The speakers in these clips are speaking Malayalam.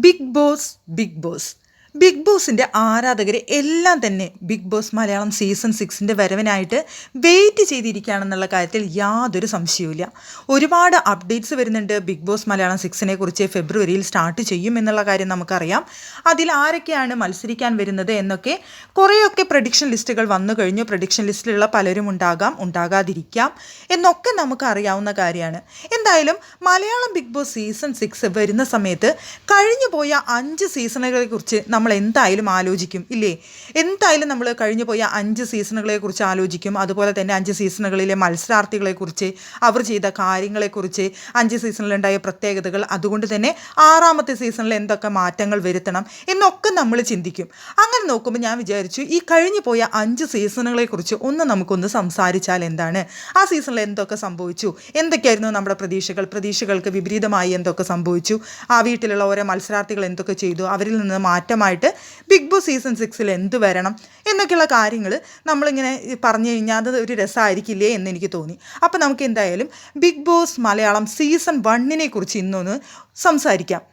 Bigg Boss Bigg Boss Bigg ബോസിന്റെ ആരാധകർ എല്ലാം തന്നെ ബിഗ് ബോസ് മലയാളം സീസൺ സിക്സിന്റെ വരവിനായിട്ട് വെയിറ്റ് ചെയ്തിരിക്കുകയാണെന്നുള്ള കാര്യത്തിൽ യാതൊരു സംശയവുമില്ല. ഒരുപാട് അപ്ഡേറ്റ്സ് വരുന്നുണ്ട് ബിഗ് ബോസ് മലയാളം സിക്സിനെ കുറിച്ച് ഫെബ്രുവരിയിൽ സ്റ്റാർട്ട് ചെയ്യും എന്നുള്ള കാര്യം നമുക്കറിയാം. അതിൽ ആരൊക്കെയാണ് മത്സരിക്കാൻ വരുന്നത് എന്നൊക്കെ കുറേയൊക്കെ പ്രഡിക്ഷൻ ലിസ്റ്റുകൾ വന്നു കഴിഞ്ഞു. പ്രഡിക്ഷൻ ലിസ്റ്റിലുള്ള പലരും ഉണ്ടാകാം ഉണ്ടാകാതിരിക്കാം എന്നൊക്കെ നമുക്ക് അറിയാവുന്ന കാര്യമാണ്. എന്തായാലും Malayalam Bigg Boss season six വരുന്ന സമയത്ത് കഴിഞ്ഞു പോയ അഞ്ച് സീസണുകളെ കുറിച്ച് നമ്മൾ എന്തായാലും ആലോചിക്കും ഇല്ലേ? എന്തായാലും നമ്മൾ കഴിഞ്ഞു പോയ അഞ്ച് സീസണുകളെ കുറിച്ച് ആലോചിക്കും. അതുപോലെ തന്നെ അഞ്ച് സീസണുകളിലെ മത്സരാർത്ഥികളെക്കുറിച്ച് അവർ ചെയ്ത കാര്യങ്ങളെക്കുറിച്ച് അഞ്ച് സീസണിലുണ്ടായ പ്രത്യേകതകൾ അതുകൊണ്ട് തന്നെ ആറാമത്തെ സീസണിൽ എന്തൊക്കെ മാറ്റങ്ങൾ വരുത്തണം എന്നൊക്കെ നമ്മൾ ചിന്തിക്കും. അങ്ങനെ നോക്കുമ്പോൾ ഞാൻ വിചാരിച്ചു ഈ കഴിഞ്ഞു പോയ അഞ്ച് സീസണുകളെ കുറിച്ച് ഒന്ന് നമുക്കൊന്ന് സംസാരിച്ചാൽ എന്താണ്? ആ സീസണിൽ എന്തൊക്കെ സംഭവിച്ചു? എന്തൊക്കെയായിരുന്നു നമ്മുടെ പ്രതീക്ഷകൾ? പ്രതീക്ഷകൾക്ക് വിപരീതമായി എന്തൊക്കെ സംഭവിച്ചു? ആ വീട്ടിലുള്ള ഓരോ മത്സരാർത്ഥികൾ എന്തൊക്കെ ചെയ്തു? അവരിൽ നിന്ന് മാറ്റമായിട്ട് ബിഗ് ബോസ് സീസൺ സിക്സിൽ എന്ത് വരണം എന്നൊക്കെയുള്ള കാര്യങ്ങൾ നമ്മളിങ്ങനെ പറഞ്ഞു കഴിഞ്ഞാൽ അത് ഒരു രസമായിരിക്കില്ലേ എന്ന് എനിക്ക് തോന്നി. അപ്പോൾ നമുക്ക് എന്തായാലും ബിഗ് ബോസ് മലയാളം സീസൺ വണ്ണിനെ കുറിച്ച് ഇന്നൊന്ന് സംസാരിക്കാം.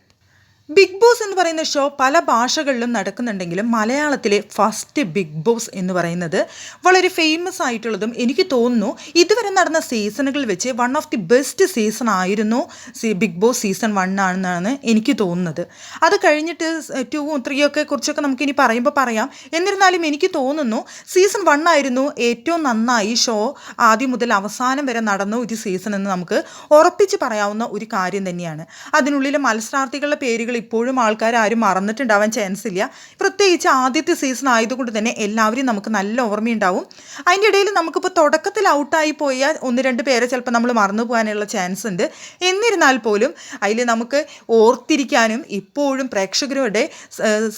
ബിഗ് ബോസ് എന്ന് പറയുന്ന ഷോ പല ഭാഷകളിലും നടക്കുന്നുണ്ടെങ്കിലും മലയാളത്തിലെ ഫസ്റ്റ് ബിഗ് ബോസ് എന്ന് പറയുന്നത് വളരെ ഫേമസ് ആയിട്ടുള്ളതും എനിക്ക് തോന്നുന്നു ഇതുവരെ നടന്ന സീസണുകൾ വെച്ച് one of the best season ആയിരുന്നു ബിഗ് ബോസ് സീസൺ വൺ ആണെന്നാണ് എനിക്ക് തോന്നുന്നത്. അത് കഴിഞ്ഞിട്ട് ടു ത്രീ ഒക്കെ കുറിച്ചൊക്കെ നമുക്ക് ഇനി പറയുമ്പോൾ പറയാം. എന്നിരുന്നാലും എനിക്ക് തോന്നുന്നു സീസൺ വൺ ആയിരുന്നു ഏറ്റവും നന്നായി ഷോ ആദ്യം മുതൽ അവസാനം വരെ നടന്ന ഒരു സീസൺ എന്ന് നമുക്ക് ഉറപ്പിച്ച് പറയാവുന്ന ഒരു കാര്യം തന്നെയാണ്. അതിനുള്ളിലെ മത്സരാർത്ഥികളുടെ പേരുകൾ ഇപ്പോഴും ആൾക്കാർ ആരും മറന്നിട്ടുണ്ടാവാൻ ചാൻസ് ഇല്ല. പ്രത്യേകിച്ച് ആദ്യത്തെ സീസൺ ആയതുകൊണ്ട് തന്നെ എല്ലാവരും നമുക്ക് നല്ല ഓർമ്മയുണ്ടാവും. അതിന്റെ ഇടയിൽ നമുക്കിപ്പോൾ തുടക്കത്തിൽ ഔട്ടായി പോയ ഒന്ന് രണ്ട് പേരെ ചിലപ്പോൾ നമ്മൾ മറന്നു പോകാനുള്ള ചാൻസ് ഉണ്ട്. എന്നിരുന്നാൽ പോലും അതിൽ നമുക്ക് ഓർത്തിരിക്കാനും ഇപ്പോഴും പ്രേക്ഷകരുടെ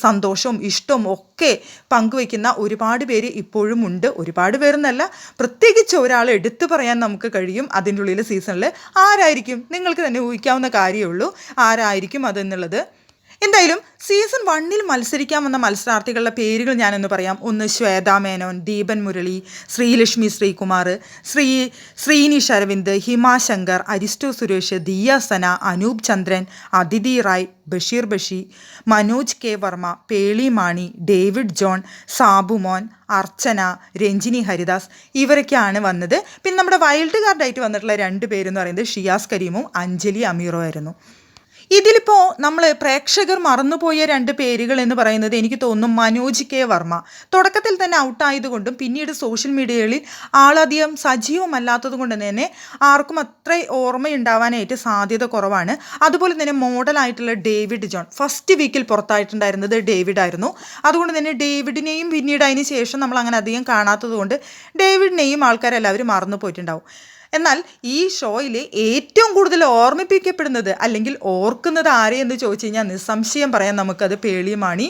സന്തോഷവും ഇഷ്ടവും ഒക്കെ പങ്കുവയ്ക്കുന്ന ഒരുപാട് പേര് ഇപ്പോഴും ഉണ്ട്. ഒരുപാട് പേരെന്നല്ല പ്രത്യേകിച്ച് ഒരാൾ എടുത്തു പറയാൻ നമുക്ക് കഴിയും. അതിന്റെ ഉള്ളിൽ സീസണിൽ ആരായിരിക്കും? നിങ്ങൾക്ക് തന്നെ ഊഹിക്കാവുന്ന കാര്യമേ ഉള്ളൂ. ആരായിരിക്കും അതെന്നുള്ളത്? എന്തായാലും സീസൺ വണ്ണിൽ മത്സരിക്കാൻ വന്ന മത്സരാർത്ഥികളുടെ പേരുകൾ ഞാനൊന്ന് പറയാം. ഒന്ന് ശ്വേത മേനോൻ ദീപൻ മുരളി ശ്രീലക്ഷ്മി ശ്രീകുമാർ ശ്രീ ശ്രീനിഷ് അരവിന്ദ് ഹിമ Shankar Aristo Suresh Diya Sana Anoop Chandran Aditi Rai Basheer Bashi Manoj K Varma Pearle Maaney David John Sabumon Archana Ranjini Haridas ഇവരൊക്കെയാണ് വന്നത്. പിന്നെ നമ്മുടെ വൈൽഡ് കാർഡായിട്ട് വന്നിട്ടുള്ള രണ്ട് പേരെന്ന് പറയുന്നത് ഷിയാസ് കരീമും അഞ്ജലി അമീറോ ആയിരുന്നു. ഇതിലിപ്പോൾ നമ്മൾ പ്രേക്ഷകർ മറന്നുപോയ രണ്ട് പേരുകൾ എന്ന് പറയുന്നത് എനിക്ക് തോന്നുന്നു മനോജ് കെ വർമ്മ. തുടക്കത്തിൽ തന്നെ ഔട്ടായതുകൊണ്ടും പിന്നീട് സോഷ്യൽ മീഡിയകളിൽ ആളധികം സജീവമല്ലാത്തത് കൊണ്ട് തന്നെ ആർക്കും അത്ര ഓർമ്മയുണ്ടാവാനായിട്ട് സാധ്യത കുറവാണ്. അതുപോലെ തന്നെ മോഡലായിട്ടുള്ള ഡേവിഡ് ജോൺ. ഫസ്റ്റ് വീക്കിൽ പുറത്തായിട്ടുണ്ടായിരുന്നത് ഡേവിഡ് ആയിരുന്നു. അതുകൊണ്ട് തന്നെ ഡേവിഡിനെയും പിന്നീട് അതിന് ശേഷം നമ്മൾ അങ്ങനെ അധികം കാണാത്തത് കൊണ്ട് ഡേവിഡിനെയും ആൾക്കാരെല്ലാവരും മറന്നു പോയിട്ടുണ്ടാവും എന്നാൽ ഈ ഷോയിൽ ഏറ്റവും കൂടുതൽ ഓർമ്മിപ്പിക്കപ്പെടുന്നത് അല്ലെങ്കിൽ ഓർക്കുന്നത് ആരെയെന്ന് ചോദിച്ചു കഴിഞ്ഞാൽ നിസ്സംശയം പറയാം നമുക്കത് പേളിയമാണി.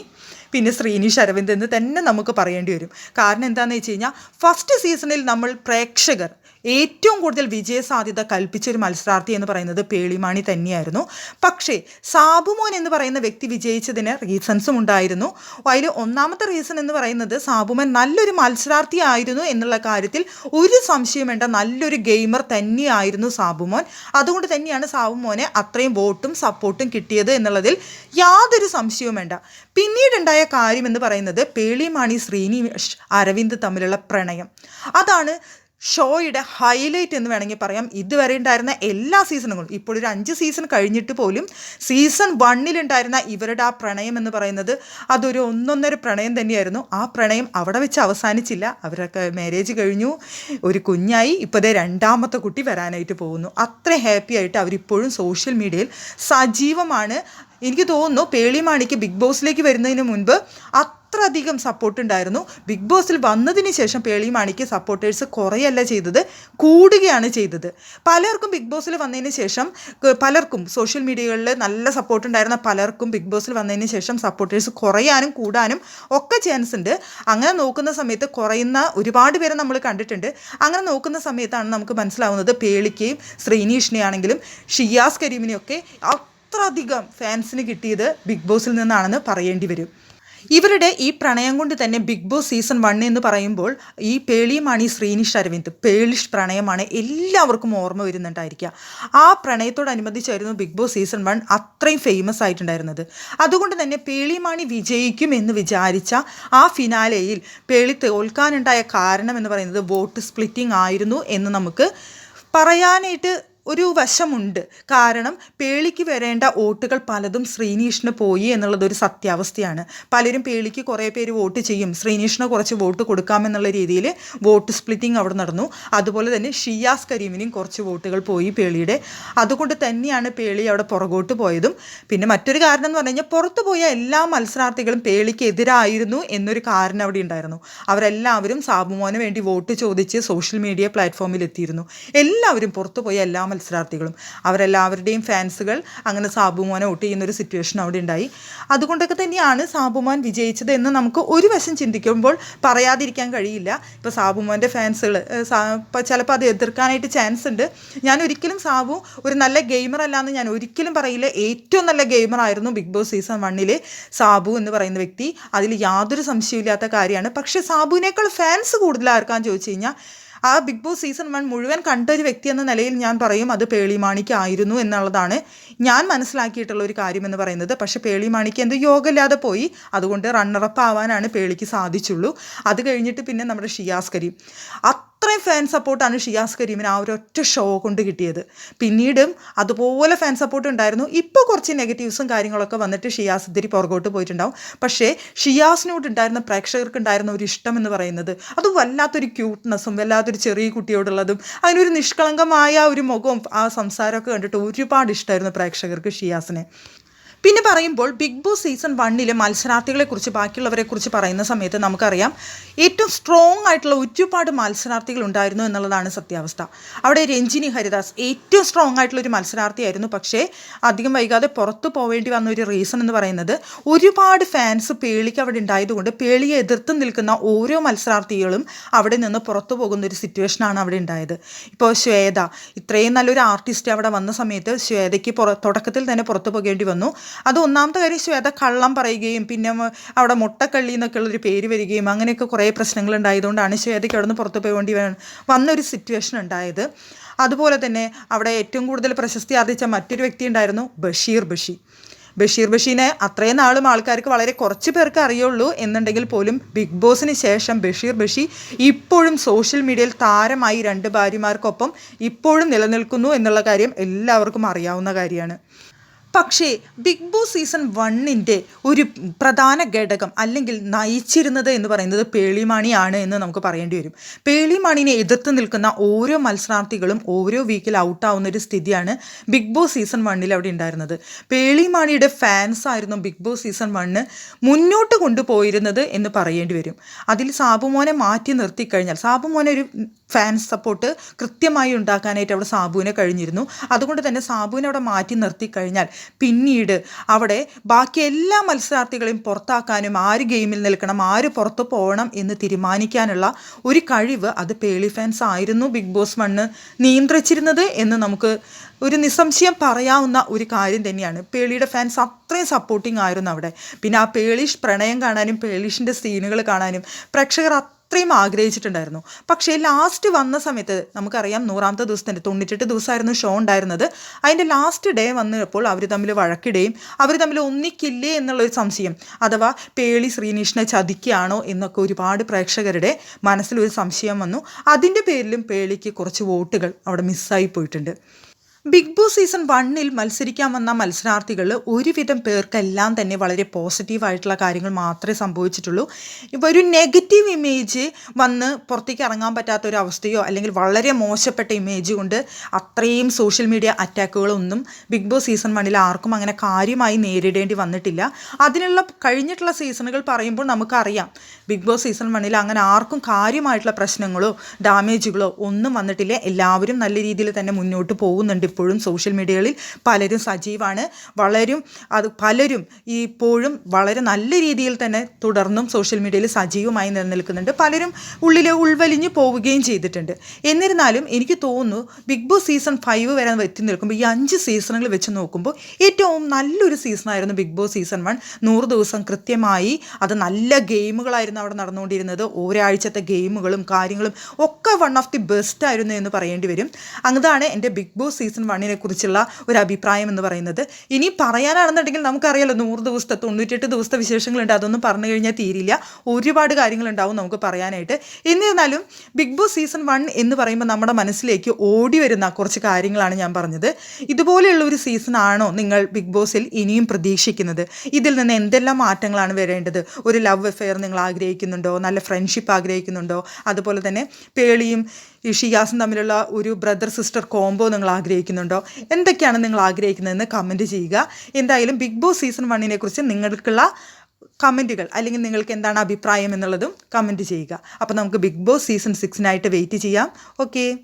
പിന്നെ ശ്രീനിഷ് അരവിന്ദ് എന്ന് തന്നെ നമുക്ക് പറയേണ്ടി വരും. കാരണം എന്താണെന്ന് വെച്ച് കഴിഞ്ഞാൽ ഫസ്റ്റ് സീസണിൽ നമ്മൾ പ്രേക്ഷകർ ഏറ്റവും കൂടുതൽ വിജയസാധ്യത കൽപ്പിച്ച ഒരു മത്സരാർത്ഥി എന്ന് പറയുന്നത് പേളിമാണി തന്നെയായിരുന്നു. പക്ഷേ സാബുമോൻ എന്ന് പറയുന്ന വ്യക്തി വിജയിച്ചതിന് റീസൺസും ഉണ്ടായിരുന്നു. അതിൽ ഒന്നാമത്തെ റീസൺ എന്ന് പറയുന്നത് സാബുമോൻ നല്ലൊരു മത്സരാർത്ഥി ആയിരുന്നു എന്നുള്ള കാര്യത്തിൽ ഒരു സംശയം വേണ്ട നല്ലൊരു ഗെയിമർ തന്നെയായിരുന്നു സാബുമോൻ. അതുകൊണ്ട് തന്നെയാണ് സാബുമോനെ അത്രയും വോട്ടും സപ്പോർട്ടും കിട്ടിയത് എന്നുള്ളതിൽ യാതൊരു സംശയവും വേണ്ട. പിന്നീടുണ്ടായ കാര്യം എന്ന് പറയുന്നത് പേളിമാണി ശ്രീനിവാസ് അരവിന്ദ് തമ്മിലുള്ള പ്രണയം. അതാണ് ഷോയുടെ ഹൈലൈറ്റ് എന്ന് വേണമെങ്കിൽ പറയാം. ഇതുവരെ ഉണ്ടായിരുന്ന എല്ലാ സീസണുകളും ഇപ്പോൾ ഒരു അഞ്ച് സീസൺ കഴിഞ്ഞിട്ട് പോലും സീസൺ വണ്ണിലുണ്ടായിരുന്ന ഇവരുടെ ആ പ്രണയം എന്ന് പറയുന്നത് അതൊരു ഒന്നൊന്നര പ്രണയം തന്നെയായിരുന്നു. ആ പ്രണയം അവിടെ വെച്ച് അവസാനിച്ചില്ല. അവരൊക്കെ മാരേജ് കഴിഞ്ഞു. ഒരു കുഞ്ഞായി ഇപ്പോൾ ദേ രണ്ടാമത്തെ കുട്ടി വരാനായിട്ട് പോകുന്നു. അത്ര ഹാപ്പി ആയിട്ട് അവരിപ്പോഴും സോഷ്യൽ മീഡിയയിൽ സജീവമാണ്. എനിക്ക് തോന്നുന്നു പേളിമാണിക്ക് ബിഗ് ബോസിലേക്ക് വരുന്നതിന് മുൻപ് അത്രയധികം സപ്പോർട്ട് ഉണ്ടായിരുന്നു. ബിഗ് ബോസിൽ വന്നതിന് ശേഷം പേളി മാണിക്ക് സപ്പോർട്ടേഴ്സ് കുറയല്ല ചെയ്തത് കൂടുകയാണ് ചെയ്തത്. പലർക്കും ബിഗ് ബോസിൽ വന്നതിന് ശേഷം പലർക്കും സോഷ്യൽ മീഡിയകളിൽ നല്ല സപ്പോർട്ട് ഉണ്ടായിരുന്ന പലർക്കും ബിഗ് ബോസിൽ വന്നതിന് ശേഷം സപ്പോർട്ടേഴ്സ് കുറയാനും കൂടാനും ഒക്കെ ചാൻസ് ഉണ്ട്. അങ്ങനെ നോക്കുന്ന സമയത്ത് കുറയുന്ന ഒരുപാട് പേരെ നമ്മൾ കണ്ടിട്ടുണ്ട്. അങ്ങനെ നോക്കുന്ന സമയത്താണ് നമുക്ക് മനസ്സിലാവുന്നത് പേളിക്കുകയും ശ്രീനീഷിനെ ആണെങ്കിലും ഷിയാസ് കരീമിനെയൊക്കെ അത്രയധികം ഫാൻസിന് കിട്ടിയത് ബിഗ് ബോസിൽ നിന്നാണെന്ന് പറയേണ്ടി വരും. ഇവരുടെ ഈ പ്രണയം കൊണ്ട് തന്നെ ബിഗ് ബോസ് സീസൺ വൺ എന്ന് പറയുമ്പോൾ ഈ പേളിയുമാണ് ഈ ശ്രീനിഷ് അരവിന്ദ്. പേളിഷ് പ്രണയമാണ് എല്ലാവർക്കും ഓർമ്മ വരുന്നുണ്ടായിരിക്കുക. ആ പ്രണയത്തോടനുബന്ധിച്ചായിരുന്നു ബിഗ് ബോസ് സീസൺ വൺ അത്രയും ഫേമസ് ആയിട്ടുണ്ടായിരുന്നത്. അതുകൊണ്ട് തന്നെ പേളിമാണി വിജയിക്കും എന്ന് വിചാരിച്ച ആ ഫിനാലയിൽ പേളി തോൽക്കാനുണ്ടായ കാരണം എന്ന് പറയുന്നത് വോട്ട് സ്പ്ലിറ്റിംഗ് ആയിരുന്നു എന്ന് നമുക്ക് പറയാനായിട്ട് ഒരു വശമുണ്ട്. കാരണം പേളിക്ക് വരേണ്ട വോട്ടുകൾ പലതും ശ്രീനീഷിന് പോയി എന്നുള്ളതൊരു സത്യാവസ്ഥയാണ്. പലരും പേളിക്ക് കുറേ പേര് വോട്ട് ചെയ്യും. ശ്രീനീഷിന് കുറച്ച് വോട്ട് കൊടുക്കാമെന്നുള്ള രീതിയിൽ വോട്ട് സ്പ്ലിറ്റിംഗ് അവിടെ നടന്നു. അതുപോലെ തന്നെ ഷിയാസ് കരീമിനും കുറച്ച് വോട്ടുകൾ പോയി പേളിയുടെ. അതുകൊണ്ട് തന്നെയാണ് പേളി അവിടെ പുറകോട്ട് പോയതും. പിന്നെ മറ്റൊരു കാരണം എന്ന് പറഞ്ഞു കഴിഞ്ഞാൽ പുറത്തു പോയ എല്ലാ മത്സരാർത്ഥികളും പേളിക്ക് എതിരായിരുന്നു എന്നൊരു കാരണം അവിടെ ഉണ്ടായിരുന്നു. അവരെല്ലാവരും സാബുമോന് വേണ്ടി വോട്ട് ചോദിച്ച് സോഷ്യൽ മീഡിയ പ്ലാറ്റ്ഫോമിൽ എത്തിയിരുന്നു. എല്ലാവരും പുറത്തു പോയ എല്ലാ മത്സരാർത്ഥികളും അവരെല്ലാവരുടെയും ഫാൻസുകൾ അങ്ങനെ സാബുമോനെ വോട്ട് ചെയ്യുന്ന ഒരു സിറ്റുവേഷൻ അവിടെ ഉണ്ടായി. അതുകൊണ്ടൊക്കെ തന്നെയാണ് സാബുമോൻ വിജയിച്ചത് എന്ന് നമുക്ക് ഒരു വശം ചിന്തിക്കുമ്പോൾ പറയാതിരിക്കാൻ കഴിയില്ല. ഇപ്പോൾ സാബുമോന്റെ ഫാൻസുകൾ ചിലപ്പോൾ അത് എതിർക്കാനായിട്ട് ചാൻസ് ഉണ്ട്. ഞാൻ ഒരിക്കലും സാബു ഒരു നല്ല ഗെയിമർ അല്ലാന്ന് ഞാൻ ഒരിക്കലും പറയില്ല. ഏറ്റവും നല്ല ഗെയിമർ ആയിരുന്നു ബിഗ് ബോസ് സീസൺ വണ്ണിലെ സാബു എന്ന് പറയുന്ന വ്യക്തി. അതിൽ യാതൊരു സംശയമില്ലാത്ത കാര്യമാണ്. പക്ഷേ സാബുവിനേക്കാൾ ഫാൻസ് കൂടുതലാർക്കാന്ന് ചോദിച്ചു കഴിഞ്ഞാൽ ആ ബിഗ് ബോസ് സീസൺ വൺ മുഴുവൻ കണ്ട ഒരു വ്യക്തി എന്ന നിലയിൽ ഞാൻ പറയും അത് പേളിമാണിക്കായിരുന്നു എന്നുള്ളതാണ് ഞാൻ മനസ്സിലാക്കിയിട്ടുള്ള ഒരു കാര്യം എന്ന് പറയുന്നത്. പക്ഷെ പേളിമാണിക്ക് എന്ത് യോഗമില്ലാതെ പോയി. അതുകൊണ്ട് റണ്ണറപ്പ് ആവാനാണ് പേളിക്ക് സാധിച്ചുള്ളൂ. അത് കഴിഞ്ഞിട്ട് പിന്നെ നമ്മുടെ ഷിയാസ് കരീം. അത്രയും ഫാൻ സപ്പോർട്ടാണ് ഷിയാസ് കരീമിന് ആ ഒരു ഒറ്റ ഷോ കൊണ്ട് കിട്ടിയത്. പിന്നീടും അതുപോലെ ഫാൻ സപ്പോർട്ട് ഉണ്ടായിരുന്നു. ഇപ്പോൾ കുറച്ച് നെഗറ്റീവ്സും കാര്യങ്ങളൊക്കെ വന്നിട്ട് ഷിയാസ് ഇത്തിരി പുറകോട്ട് പോയിട്ടുണ്ടാവും. പക്ഷേ ഷിയാസിനോട് ഉണ്ടായിരുന്ന പ്രേക്ഷകർക്ക് ഉണ്ടായിരുന്ന ഒരു ഇഷ്ടം എന്ന് പറയുന്നത് അത് വല്ലാത്തൊരു ക്യൂട്ട്നെസ്സും വല്ലാത്തൊരു ചെറിയ കുട്ടിയോടുള്ളതും അതിനൊരു നിഷ്കളങ്കമായ ഒരു മുഖവും ആ സംസാരമൊക്കെ കണ്ടിട്ട് ഒരുപാട് ഇഷ്ടമായിരുന്നു പ്രേക്ഷകർക്ക് ഷിയാസിനെ. പിന്നെ പറയുമ്പോൾ ബിഗ് ബോസ് സീസൺ വണ്ണിൽ മത്സരാർത്ഥികളെ കുറിച്ച് ബാക്കിയുള്ളവരെ കുറിച്ച് പറയുന്ന സമയത്ത് നമുക്കറിയാം ഏറ്റവും സ്ട്രോങ് ആയിട്ടുള്ള ഒരുപാട് മത്സരാർത്ഥികൾ ഉണ്ടായിരുന്നു എന്നുള്ളതാണ് സത്യാവസ്ഥ. അവിടെ രഞ്ജിനി ഹരിദാസ് ഏറ്റവും സ്ട്രോങ് ആയിട്ടുള്ള ഒരു മത്സരാർത്ഥിയായിരുന്നു. പക്ഷേ അധികം വൈകാതെ പുറത്തു പോവേണ്ടി വന്ന ഒരു റീസൺ എന്ന് പറയുന്നത് ഒരുപാട് ഫാൻസ് പേളിക്ക് അവിടെ ഉണ്ടായതുകൊണ്ട് പേളിയെ എതിർത്ത് നിൽക്കുന്ന ഓരോ മത്സരാർത്ഥികളും അവിടെ നിന്ന് പുറത്തു പോകുന്ന ഒരു സിറ്റുവേഷനാണ് അവിടെ ഉണ്ടായത്. ഇപ്പോൾ ശ്വേത ഇത്രയും നല്ലൊരു ആർട്ടിസ്റ്റ് അവിടെ വന്ന സമയത്ത് ശ്വേതയ്ക്ക് തുടക്കത്തിൽ തന്നെ പുറത്തു പോകേണ്ടി വന്നു. അത് ഒന്നാമത്തെ കാര്യം ശ്വേത കള്ളം പറയുകയും പിന്നെ അവിടെ മുട്ടക്കള്ളി എന്നൊക്കെ ഉള്ളൊരു പേര് വരികയും അങ്ങനെയൊക്കെ കുറേ പ്രശ്നങ്ങൾ ഉണ്ടായതുകൊണ്ടാണ് ശ്വേതയ്ക്ക് അവിടെ നിന്ന് പുറത്ത് പോകേണ്ടി വന്നൊരു സിറ്റുവേഷൻ ഉണ്ടായത്. അതുപോലെ തന്നെ അവിടെ ഏറ്റവും കൂടുതൽ പ്രശസ്തി ആർജിച്ച മറ്റൊരു വ്യക്തി ഉണ്ടായിരുന്നു ബഷീർ ബഷി. ബഷീർ ബഷീനെ അത്രയും നാളും ആൾക്കാർക്ക് വളരെ കുറച്ച് പേർക്ക് അറിയുള്ളൂ എന്നുണ്ടെങ്കിൽ പോലും ബിഗ് ബോസിന് ശേഷം ബഷീർ ബഷി ഇപ്പോഴും സോഷ്യൽ മീഡിയയിൽ താരമായി രണ്ട് ഭാര്യമാർക്കൊപ്പം ഇപ്പോഴും നിലനിൽക്കുന്നു എന്നുള്ള കാര്യം എല്ലാവർക്കും അറിയാവുന്ന കാര്യമാണ്. പക്ഷേ ബിഗ് ബോസ് സീസൺ വണ്ണിന്റെ ഒരു പ്രധാന ഘടകം അല്ലെങ്കിൽ നയിച്ചിരുന്നത് എന്ന് പറയുന്നത് പേളിമാണിയാണ് എന്ന് നമുക്ക് പറയേണ്ടി വരും. പേളിമാണിനെ എതിർത്ത് നിൽക്കുന്ന ഓരോ മത്സരാർത്ഥികളും ഓരോ വീക്കിൽ ഔട്ടാവുന്ന ഒരു സ്ഥിതിയാണ് ബിഗ് ബോസ് സീസൺ വണ്ണിൽ അവിടെ ഉണ്ടായിരുന്നത്. പേളിമാണിയുടെ ഫാൻസ് ആയിരുന്നു ബിഗ് ബോസ് സീസൺ വണ്ണ് മുന്നോട്ട് കൊണ്ടുപോയിരുന്നത് എന്ന് പറയേണ്ടി വരും. അതിൽ സാബുമോനെ മാറ്റി നിർത്തിക്കഴിഞ്ഞാൽ സാബുമോനെ ഒരു ഫാൻസ് സപ്പോർട്ട് കൃത്യമായി ഉണ്ടാക്കാനായിട്ട് അവിടെ സാബുവിനെ കഴിഞ്ഞിരുന്നു. അതുകൊണ്ട് തന്നെ സാബുവിനെ അവിടെ മാറ്റി നിർത്തി കഴിഞ്ഞാൽ പിന്നീട് അവിടെ ബാക്കി എല്ലാ മത്സരാർത്ഥികളെയും പുറത്താക്കാനും ആര് ഗെയിമിൽ നിൽക്കണം ആര് പുറത്ത് പോകണം എന്ന് തീരുമാനിക്കാനുള്ള ഒരു കഴിവ് അത് പേളി ഫാൻസ് ആയിരുന്നു ബിഗ് ബോസ് മണ്ണ് നിയന്ത്രിച്ചിരുന്നത് എന്ന് നമുക്ക് ഒരു നിസ്സംശയം പറയാവുന്ന ഒരു കാര്യം തന്നെയാണ്. പേളിയുടെ ഫാൻസ് അത്രയും സപ്പോർട്ടിംഗ് ആയിരുന്നു അവിടെ. പിന്നെ ആ പേളിഷ് പ്രണയം കാണാനും പേളിഷിന്റെ സീനുകൾ കാണാനും പ്രേക്ഷകർ അത്രയും ആഗ്രഹിച്ചിട്ടുണ്ടായിരുന്നു. പക്ഷേ ലാസ്റ്റ് വന്ന സമയത്ത് നമുക്കറിയാം നൂറാമത്തെ ദിവസത്തിന്റെ തൊണ്ണൂറ്റെട്ട് ദിവസമായിരുന്നു ഷോ ഉണ്ടായിരുന്നത്. അതിന്റെ ലാസ്റ്റ് ഡേ വന്നപ്പോൾ അവർ തമ്മിൽ വഴക്കിടുകയും അവർ തമ്മിൽ ഒന്നിക്കില്ലേ എന്നുള്ളൊരു സംശയം അഥവാ പേളി ശ്രീനിഷിനെ ചതിക്കുകയാണോ എന്നൊക്കെ ഒരുപാട് പ്രേക്ഷകരുടെ മനസ്സിലൊരു സംശയം വന്നു. അതിന്റെ പേരിലും പേളിക്ക് കുറച്ച് വോട്ടുകൾ അവിടെ മിസ്സായി പോയിട്ടുണ്ട്. ബിഗ് ബോസ് സീസൺ വണ്ണിൽ മത്സരിക്കാൻ വന്ന മത്സരാർത്ഥികൾ ഒരുവിധം പേർക്കെല്ലാം തന്നെ വളരെ പോസിറ്റീവായിട്ടുള്ള കാര്യങ്ങൾ മാത്രമേ സംഭവിച്ചിട്ടുള്ളൂ. ഇപ്പോൾ ഒരു നെഗറ്റീവ് ഇമേജ് വന്ന് പുറത്തേക്ക് ഇറങ്ങാൻ പറ്റാത്ത ഒരു അവസ്ഥയോ അല്ലെങ്കിൽ വളരെ മോശപ്പെട്ട ഇമേജ് കൊണ്ട് അത്രയും സോഷ്യൽ മീഡിയ അറ്റാക്കുകളൊന്നും ബിഗ് ബോസ് സീസൺ വണ്ണിൽ ആർക്കും അങ്ങനെ കാര്യമായി നേരിടേണ്ടി വന്നിട്ടില്ല. അതിനുള്ള കഴിഞ്ഞിട്ടുള്ള സീസണുകൾ പറയുമ്പോൾ നമുക്കറിയാം. ബിഗ് ബോസ് സീസൺ വണ്ണിൽ അങ്ങനെ ആർക്കും കാര്യമായിട്ടുള്ള പ്രശ്നങ്ങളോ ഡാമേജുകളോ ഒന്നും വന്നിട്ടില്ല. എല്ലാവരും നല്ല രീതിയിൽ തന്നെ മുന്നോട്ട് പോകുന്നുണ്ട്. ഇപ്പോഴും സോഷ്യൽ മീഡിയകളിൽ പലരും സജീവമാണ് വളരും അത് പലരും ഇപ്പോഴും വളരെ നല്ല രീതിയിൽ തന്നെ തുടർന്നും സോഷ്യൽ മീഡിയയിൽ സജീവമായി നിലനിൽക്കുന്നുണ്ട്. പലരും ഉള്ളിൽ ഉൾവലിഞ്ഞു പോവുകയും ചെയ്തിട്ടുണ്ട്. എന്നിരുന്നാലും എനിക്ക് തോന്നുന്നു ബിഗ് ബോസ് സീസൺ ഫൈവ് വരെ എത്തി നിൽക്കുമ്പോൾ ഈ അഞ്ച് സീസണുകൾ വെച്ച് നോക്കുമ്പോൾ ഏറ്റവും നല്ലൊരു സീസണായിരുന്നു ബിഗ് ബോസ് സീസൺ വൺ. നൂറ് ദിവസം കൃത്യമായി അത് നല്ല ഗെയിമുകളായിരുന്നു അവിടെ നടന്നുകൊണ്ടിരുന്നത്. ഒരാഴ്ചത്തെ ഗെയിമുകളും കാര്യങ്ങളും ഒക്കെ വൺ ഓഫ് ദി ബെസ്റ്റ് ആയിരുന്നു എന്ന് പറയേണ്ടി വരും. അതാണ് എന്റെ ബിഗ് ബോസ് സീസൺ വണ്ണിനെ കുറിച്ചുള്ള ഒരു അഭിപ്രായം എന്ന് പറയുന്നത്. ഇനി പറയാനാണെന്നുണ്ടെങ്കിൽ നമുക്കറിയാലോ നൂറ് ദിവസത്തെ തൊണ്ണൂറ്റെട്ട് ദിവസത്തെ വിശേഷങ്ങളുണ്ട്. അതൊന്നും പറഞ്ഞു കഴിഞ്ഞാൽ തീരില്ല. ഒരുപാട് കാര്യങ്ങളുണ്ടാവും നമുക്ക് പറയാനായിട്ട്. എന്നിരുന്നാലും ബിഗ് ബോസ് സീസൺ വൺ എന്ന് പറയുമ്പോൾ നമ്മുടെ മനസ്സിലേക്ക് ഓടി വരുന്ന കുറച്ച് കാര്യങ്ങളാണ് ഞാൻ പറഞ്ഞത്. ഇതുപോലെയുള്ള ഒരു സീസൺ ആണോ നിങ്ങൾ ബിഗ് ബോസിൽ ഇനിയും പ്രതീക്ഷിക്കുന്നത്? ഇതിൽ നിന്ന് എന്തെല്ലാം മാറ്റങ്ങളാണ് വരേണ്ടത്? ഒരു ലവ് അഫെയർ നിങ്ങൾ ആഗ്രഹിക്കുന്നുണ്ടോ? നല്ല ഫ്രണ്ട്ഷിപ്പ് ആഗ്രഹിക്കുന്നുണ്ടോ? അതുപോലെ തന്നെ പേളിയും ഈ ഷിയാസും തമ്മിലുള്ള ഒരു ബ്രദർ സിസ്റ്റർ കോംബോ നിങ്ങൾ ആഗ്രഹിക്കുന്നുണ്ടോ? എന്തൊക്കെയാണ് നിങ്ങൾ ആഗ്രഹിക്കുന്നതെന്ന് കമന്റ് ചെയ്യുക. എന്തായാലും ബിഗ് ബോസ് സീസൺ വണ്ണിനെ കുറിച്ച് നിങ്ങൾക്കുള്ള കമന്റുകൾ അല്ലെങ്കിൽ നിങ്ങൾക്ക് എന്താണ് അഭിപ്രായം എന്നുള്ളതും കമന്റ് ചെയ്യുക. അപ്പോൾ നമുക്ക് ബിഗ് ബോസ് സീസൺ സിക്സിനായിട്ട് വെയിറ്റ് ചെയ്യാം. ഓക്കെ